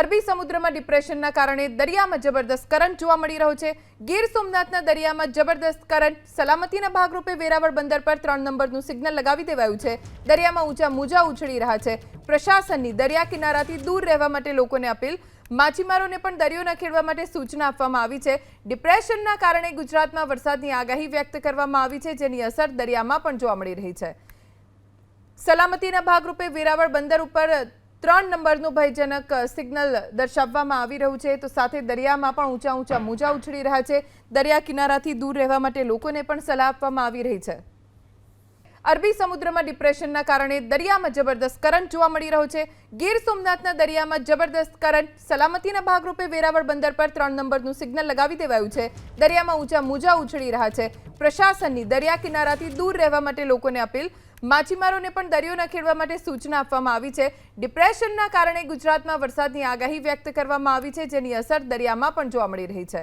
અરબી સમુદ્રમાં ડિપ્રેશનના કારણે દરિયામાં જબરદસ્ત કરંટ જોવા મળી રહ્યો છે. ગીર સોમનાથના દરિયામાં જબરદસ્ત કરંટ સલામતીના ભાગરૂપે વેરાવળ બંદર પર ત્રણ નંબરનું સિગ્નલ લગાવી દેવાયું છે. દરિયામાં ઊંચા મોજા ઉછળી રહ્યા છે. પ્રશાસનની દરિયા કિનારાથી દૂર રહેવા માટે લોકોને અપીલ. માછીમારોને પણ દરિયો ન ખેડવા માટે સૂચના આપવામાં આવી છે. ડિપ્રેશનના કારણે ગુજરાતમાં વરસાદની આગાહી વ્યક્ત કરવામાં આવી છે, જેની અસર દરિયામાં પણ જોવા મળી રહી છે. સલામતીના ભાગરૂપે વેરાવળ બંદર ઉપર ત્રણ નંબરનું ભયજનક સિગ્નલ દર્શાવવામાં આવી રહ્યું છે. તો સાથે દરિયામાં પણ ઊંચા ઊંચા મોજા ઉછળી રહ્યા છે. દરિયા કિનારાથી દૂર રહેવા માટે લોકોને પણ સલાહ આપવામાં આવી રહી છે. અરબી સમુદ્રમાં ડિપ્રેશનના કારણે દરિયામાં જબરદસ્ત કરંટ જોવા મળી રહ્યો છે. ગીર સોમનાથના દરિયામાં જબરદસ્ત કરંટ સલામતીના ભાગરૂપે વેરાવળ બંદર પર ત્રણ નંબરનું સિગ્નલ લગાવી દેવાયું છે. દરિયામાં ઊંચા મોજા ઉછળી રહ્યા છે. પ્રશાસનની દરિયા કિનારાથી દૂર રહેવા માટે લોકોને અપીલ માછીમારોને પણ દરિયો ન ખેડવા માટે સૂચના આપવામાં આવી છે. ડિપ્રેશનના કારણે ગુજરાતમાં વરસાદની આગાહી વ્યક્ત કરવામાં આવી છે, જેની અસર દરિયામાં પણ જોવા મળી રહી છે.